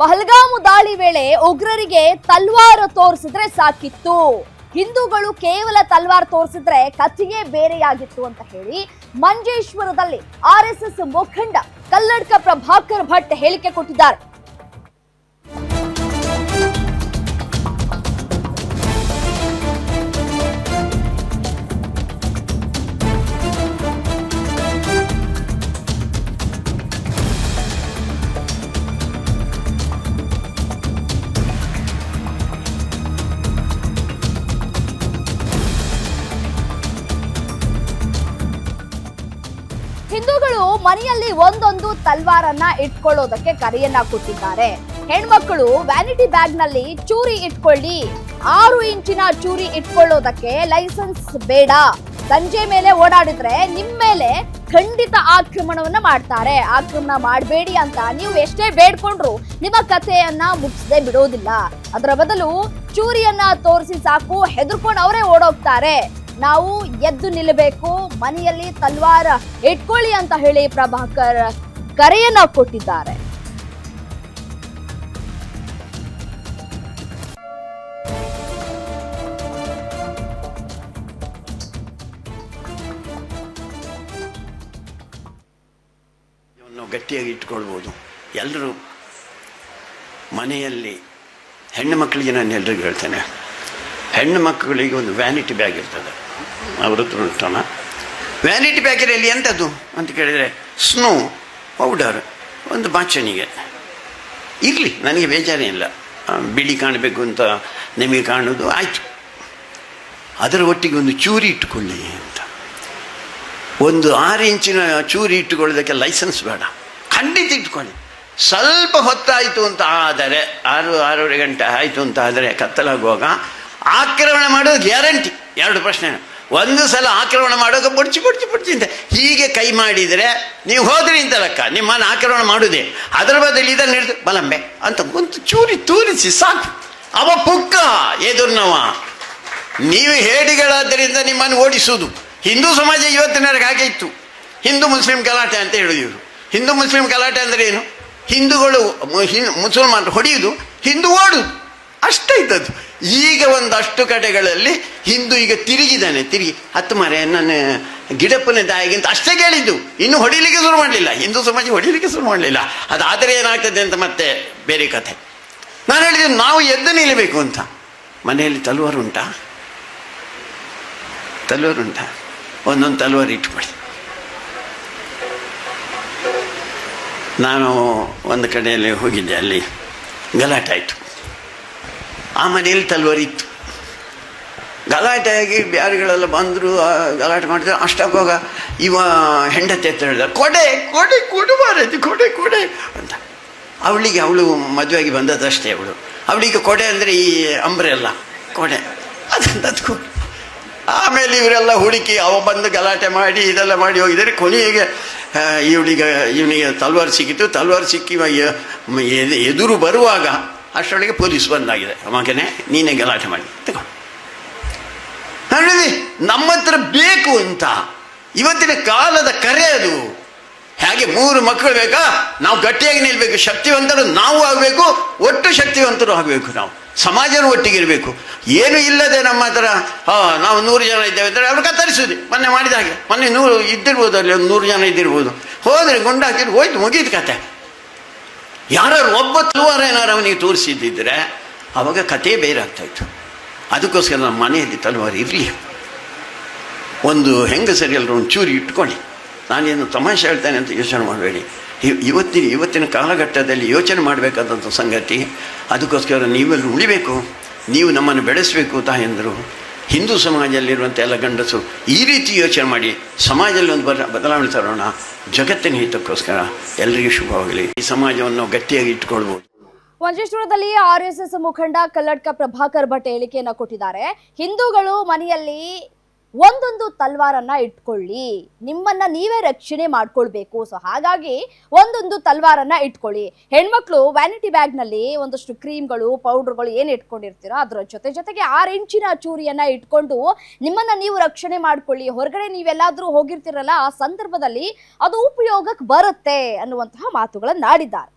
ಪಹಲ್ಗಾಮು ದಾಳಿ ವೇಳೆ ಉಗ್ರರಿಗೆ ತಲ್ವಾರ ತೋರಿಸಿದ್ರೆ ಸಾಕಿತ್ತು. ಹಿಂದೂಗಳು ಕೇವಲ ತಲ್ವಾರ್ ತೋರಿಸಿದ್ರೆ ಕಥೆಯೇ ಬೇರೆಯಾಗಿತ್ತು ಅಂತ ಹೇಳಿ ಮಂಜೇಶ್ವರದಲ್ಲಿ ಆರ್ ಎಸ್ ಎಸ್ ಮುಖಂಡ ಕಲ್ಲಡ್ಕ ಪ್ರಭಾಕರ್ ಭಟ್ ಹೇಳಿಕೆ ಕೊಟ್ಟಿದ್ದಾರೆ. ಹಿಂದೂಗಳು ಮನೆಯಲ್ಲಿ ಒಂದೊಂದು ತಲ್ವಾರನ್ನ ಇಟ್ಕೊಳ್ಳೋದಕ್ಕೆ ಕರೆಯನ್ನ ಕೊಟ್ಟಿದ್ದಾರೆ. ಹೆಣ್ಮಕ್ಳು ವ್ಯಾನಿಟಿ ಬ್ಯಾಗ್ನಲ್ಲಿ ಚೂರಿ ಇಟ್ಕೊಳ್ಳಿ. ಆರು ಇಂಚಿನ ಚೂರಿ ಇಟ್ಕೊಳ್ಳೋದಕ್ಕೆ ಲೈಸೆನ್ಸ್ ಬೇಡ. ಸಂಜೆ ಮೇಲೆ ಓಡಾಡಿದ್ರೆ ನಿಮ್ ಮೇಲೆ ಖಂಡಿತ ಆಕ್ರಮಣವನ್ನ ಮಾಡ್ತಾರೆ. ಆಕ್ರಮಣ ಮಾಡಬೇಡಿ ಅಂತ ನೀವು ಎಷ್ಟೇ ಬೇಡ್ಕೊಂಡ್ರು ನಿಮ್ಮ ಕಥೆಯನ್ನ ಮುಗಿಸದೆ ಬಿಡೋದಿಲ್ಲ. ಅದರ ಬದಲು ಚೂರಿಯನ್ನ ತೋರಿಸಿ ಸಾಕು, ಹೆದರ್ಕೊಂಡು ಅವರೇ ಓಡೋಗ್ತಾರೆ. ನಾವು ಎದ್ದು ನಿಲ್ಲಬೇಕು, ಮನೆಯಲ್ಲಿ ತಲ್ವಾರ ಇಟ್ಕೊಳ್ಳಿ ಅಂತ ಹೇಳಿ ಪ್ರಭಾಕರ್ ಕರೆಯನ್ನ ಕೊಟ್ಟಿದ್ದಾರೆ. ಗಟ್ಟಿಯಾಗಿ ಇಟ್ಕೊಳ್ಬೋದು. ಎಲ್ಲರೂ ಮನೆಯಲ್ಲಿ ಹೆಣ್ಣು ಮಕ್ಕಳಿಗೆ ನಾನು ಎಲ್ರಿಗೂ ಹೇಳ್ತೇನೆ. ಹೆಣ್ಣು ಮಕ್ಕಳಿಗೆ ಒಂದು ವ್ಯಾನಿಟಿ ಬ್ಯಾಗ್ ಇರ್ತದೆ. ಹತ್ರ ಉಂಟಲ್ಲ? ವ್ಯಾನಿಟಿ ಪ್ಯಾಕೆಟಲ್ಲಿ ಎಂಥದ್ದು ಅಂತ ಕೇಳಿದರೆ ಸ್ನೋ ಪೌಡರ್ ಒಂದು ಬಾಚಣಿಗೆ. ಇರಲಿ, ನನಗೆ ಬೇಜಾರೇನಿಲ್ಲ ಬಿಳಿ ಕಾಣಬೇಕು ಅಂತ ನಿಮಗೆ ಕಾಣೋದು ಆಯಿತು. ಅದರ ಒಟ್ಟಿಗೆ ಒಂದು ಚೂರಿ ಇಟ್ಟುಕೊಳ್ಳಿ ಅಂತ. ಒಂದು ಆರು ಇಂಚಿನ ಚೂರಿ ಇಟ್ಟುಕೊಳ್ಳೋದಕ್ಕೆ ಲೈಸೆನ್ಸ್ ಬೇಡ. ಖಂಡಿತ ಇಟ್ಕೊಳ್ಳಿ ಸ್ವಲ್ಪ ಹೊತ್ತಾಯಿತು ಅಂತ ಆದರೆ, ಆರು, ಆರೂವರೆ ಗಂಟೆ ಆಯಿತು ಅಂತ ಆದರೆ ಕತ್ತಲಾಗುವಾಗ ಆಕ್ರಮಣ ಮಾಡೋದು ಗ್ಯಾರಂಟಿ ಎರಡು ಪ್ರಶ್ನೆ ಒಂದು ಸಲ ಆಕ್ರಮಣ ಮಾಡೋಕೆ ಬಡ್ಚಿ ಬಡ್ಚಿ ಬಡ್ಚಿ ಅಂತ. ಹೀಗೆ ಕೈ ಮಾಡಿದರೆ ನೀವು ಹೋದ್ರಿ ಅಂತ ಲೆಕ್ಕ. ನಿಮ್ಮನ್ನು ಆಕ್ರಮಣ ಮಾಡುವುದೇ ಅದರ ಬದಲು ಇದನ್ನು ಹಿಡಿದು, ಬಲಂಬೆ ಅಂತ ಒಂದು ಚೂರಿ ತೂರಿಸಿ ಸಾಕು. ಅವ ಪುಕ್ಕ ಎದುರ್ನವ. ನೀವು ಹೇಡಿಗಳಾದ್ದರಿಂದ ನಿಮ್ಮನ್ನು ಓಡಿಸುವುದು. ಹಿಂದೂ ಸಮಾಜ ಇವತ್ತಿನವರೆಗೆ ಹಾಗೆ ಇತ್ತು. ಹಿಂದೂ ಮುಸ್ಲಿಂ ಗಲಾಟೆ ಅಂತ ಹೇಳಿದ್ರು. ಹಿಂದೂ ಮುಸ್ಲಿಂ ಗಲಾಟೆ ಅಂದರೆ ಏನು? ಹಿಂದೂಗಳು ಮುಸಲ್ಮಾನರು ಹೊಡೆಯುವುದು ಹಿಂದೂ ಓಡುದು. ಅಷ್ಟೇ ಇದ್ದದ್ದು. ಈಗ ಒಂದಷ್ಟು ಕಡೆಗಳಲ್ಲಿ ಹಿಂದೂ ಈಗ ತಿರುಗಿದ್ದಾನೆ ತಿರುಗಿ. ಹತ್ತು ಮರೆ ನಾನು ಗಿಡಪ್ಪನ ದಾಯಿಗಿಂತ ಅಷ್ಟೇ ಕೇಳಿದ್ದು. ಇನ್ನು ಹೊಡಿಲಿಕ್ಕೆ ಶುರು ಮಾಡಲಿಲ್ಲ. ಹಿಂದೂ ಸಮಾಜ ಹೊಡಿಲಿಕ್ಕೆ ಶುರು ಮಾಡಲಿಲ್ಲ. ಅದಾದರೆ ಏನಾಗ್ತದೆ ಅಂತ ಮತ್ತೆ ಬೇರೆ ಕಥೆ. ನಾನು ಹೇಳಿದೆ ನಾವು ಎದ್ದು ನಿಲ್ಲಬೇಕು ಅಂತ. ಮನೆಯಲ್ಲಿ ತಲವಾರು ಉಂಟಾ? ತಲವಾರು ಉಂಟಾ? ಒಂದೊಂದು ತಲುವಾರು ಇಟ್ಕೊಳ್ಳಿ. ನಾನು ಒಂದು ಕಡೆಯಲ್ಲಿ ಹೋಗಿದ್ದೆ, ಅಲ್ಲಿ ಗಲಾಟೆ ಆಯಿತು. ಆ ಮನೆಯಲ್ಲಿ ತಲ್ವರಿತ್ತು. ಇತ್ತು ಗಲಾಟೆ ಆಗಿ ಬ್ಯಾರಿಗಳೆಲ್ಲ ಬಂದರು ಗಲಾಟೆ ಮಾಡಿದ್ರು ಅಷ್ಟಾಗುವಾಗ ಇವ ಹೆಂಡತಿ ಹತ್ರ ಹೇಳಿದ, ಕೊಡೆ ಕೊಡೆ, ಕೊಡು ಕೊಡೆ ಕೊಡೆ ಅಂತ. ಅವಳಿಗೆ ಅವಳು ಮದುವೆಯಾಗಿ ಬಂದದಷ್ಟೇ ಅವಳು. ಅವಳಿಗೆ ಕೊಡೆ ಅಂದರೆ ಈ ಅಂಬ್ರೆಲ್ಲ ಕೊಡೆ. ಕೊಡು ಆಮೇಲೆ ಇವರೆಲ್ಲ ಹುಡುಕಿ, ಅವ ಬಂದು ಗಲಾಟೆ ಮಾಡಿ, ಇದೆಲ್ಲ ಮಾಡಿ ಹೋಗಿದರೆ ಕೊನೆಗೆ ಇವಳಿಗೆ ಇವನಿಗೆ ತಲ್ವಾರ್ ಸಿಕ್ಕಿತು ತಲ್ವಾರ್ ಸಿಕ್ಕಿ ಎದುರು ಬರುವಾಗ ಅಷ್ಟರೊಳಗೆ ಪೊಲೀಸ್ ಬಂದಾಗಿದೆ. ಮಗನೇ ನೀನೇ ಗಲಾಟೆ ಮಾಡಿ. ತಗೋ. ನಮ್ಮ ಹತ್ರ ಬೇಕು ಅಂತ. ಇವತ್ತಿನ ಕಾಲದ ಕರೆ ಅದು. ಹಾಗೆ ಮೂರು ಮಕ್ಕಳು ಬೇಕಾ? ನಾವು ಗಟ್ಟಿಯಾಗಿ ನಿಲ್ಬೇಕು. ಶಕ್ತಿವಂತರು ನಾವು ಆಗಬೇಕು. ಒಟ್ಟು ಶಕ್ತಿವಂತರು ಆಗಬೇಕು ನಾವು. ಸಮಾಜನ ಒಟ್ಟಿಗೆ ಇರಬೇಕು. ಏನು ಇಲ್ಲದೆ ನಮ್ಮ ಹತ್ರ ನಾವು ನೂರು ಜನ ಇದ್ದೇವೆ ಅಂದರೆ ಅವ್ರು ಕತ್ತರಿಸಿದ್ವಿ ಮೊನ್ನೆ ಮಾಡಿದ ಹಾಗೆ. ಮೊನ್ನೆ ನೂರು ಇದ್ದಿರ್ಬೋದು ಅಲ್ಲಿ ಒಂದು ನೂರು ಜನ ಇದ್ದಿರ್ಬೋದು. ಹೋದರೆ ಗುಂಡಾಕಿದ್ರು ಹೋಯ್ತು, ಮುಗೀತು ಕತೆ. ಯಾರು ಒಬ್ಬ ತಲುವಾರ ಏನಾರು ಅವನಿಗೆ ತೋರಿಸಿದ್ದಿದ್ರೆ ಅವಾಗ ಕತೆ ಬೇರೆ ಆಗ್ತಾಯಿತ್ತು. ಅದಕ್ಕೋಸ್ಕರ ನಮ್ಮ ಮನೆಯಲ್ಲಿ ತಲುವಾರ ಇರಲಿ. ಒಂದು ಹೆಂಗಸರಿ ಎಲ್ಲರೂ ಒಂದು ಚೂರಿ ಇಟ್ಕೊಳ್ಳಿ. ನಾನೇನು ತಮಾಷೆ ಹೇಳ್ತೇನೆ ಅಂತ ಯೋಚನೆ ಮಾಡಬೇಡಿ ಇವತ್ತಿನ ಇವತ್ತಿನ ಕಾಲಘಟ್ಟದಲ್ಲಿ ಯೋಚನೆ ಮಾಡಬೇಕಾದಂಥ ಸಂಗತಿ, ಅದಕ್ಕೋಸ್ಕರ ನೀವೆಲ್ಲ ಉಳಿಬೇಕು. ನೀವು ನಮ್ಮನ್ನು ಬೆಳೆಸಬೇಕು ತಾಯಂದರು ಹಿಂದೂ ಸಮಾಜದಲ್ಲಿರುವಂಥ ಎಲ್ಲ ಗಂಡಸು ಈ ರೀತಿ ಯೋಚನೆ ಮಾಡಿ, ಸಮಾಜದಲ್ಲಿ ಒಂದು ಬದ ಬದಲಾವಣೆ ತರೋಣ. ಜಗತ್ತಿನ ಹಿತಕ್ಕೋಸ್ಕರ ಎಲ್ಲರಿಗೂ ಶುಭವಾಗಲಿ. ಈ ಸಮಾಜವನ್ನು ಗಟ್ಟಿಯಾಗಿ ಇಟ್ಕೊಳ್ಬೋದು ಮಂಜೇಶ್ವರದಲ್ಲಿ ಆರ್ ಎಸ್ ಎಸ್ ಮುಖಂಡ ಕಲ್ಲಡ್ಕ ಪ್ರಭಾಕರ್ ಭಟ್ ಹೇಳಿಕೆಯನ್ನ ಕೊಟ್ಟಿದ್ದಾರೆ. ಹಿಂದೂಗಳು ಮನೆಯಲ್ಲಿ ಒಂದೊಂದು ತಲ್ವಾರನ್ನ ಇಟ್ಕೊಳ್ಳಿ. ನಿಮ್ಮನ್ನ ನೀವೇ ರಕ್ಷಣೆ ಮಾಡ್ಕೊಳ್ಬೇಕು. ಸೊ ಹಾಗಾಗಿ ಒಂದೊಂದು ತಲ್ವಾರನ್ನ ಇಟ್ಕೊಳ್ಳಿ. ಹೆಣ್ಮಕ್ಳು ವ್ಯಾನಿಟಿ ಬ್ಯಾಗ್ನಲ್ಲಿ ಒಂದಷ್ಟು ಕ್ರೀಮ್ಗಳು ಪೌಡರ್ಗಳು ಏನು ಇಟ್ಕೊಂಡಿರ್ತೀರೋ ಅದರ ಜೊತೆ ಜೊತೆಗೆ ಆರು ಇಂಚಿನ ಚೂರಿಯನ್ನ ಇಟ್ಕೊಂಡು ನಿಮ್ಮನ್ನ ನೀವು ರಕ್ಷಣೆ ಮಾಡ್ಕೊಳ್ಳಿ. ಹೊರಗಡೆ ನೀವೆಲ್ಲಾದ್ರೂ ಹೋಗಿರ್ತೀರಲ್ಲ, ಆ ಸಂದರ್ಭದಲ್ಲಿ ಅದು ಉಪಯೋಗಕ್ಕೆ ಬರುತ್ತೆ ಅನ್ನುವಂತಹ ಮಾತುಗಳನ್ನ ಆಡಿದ್ದಾರೆ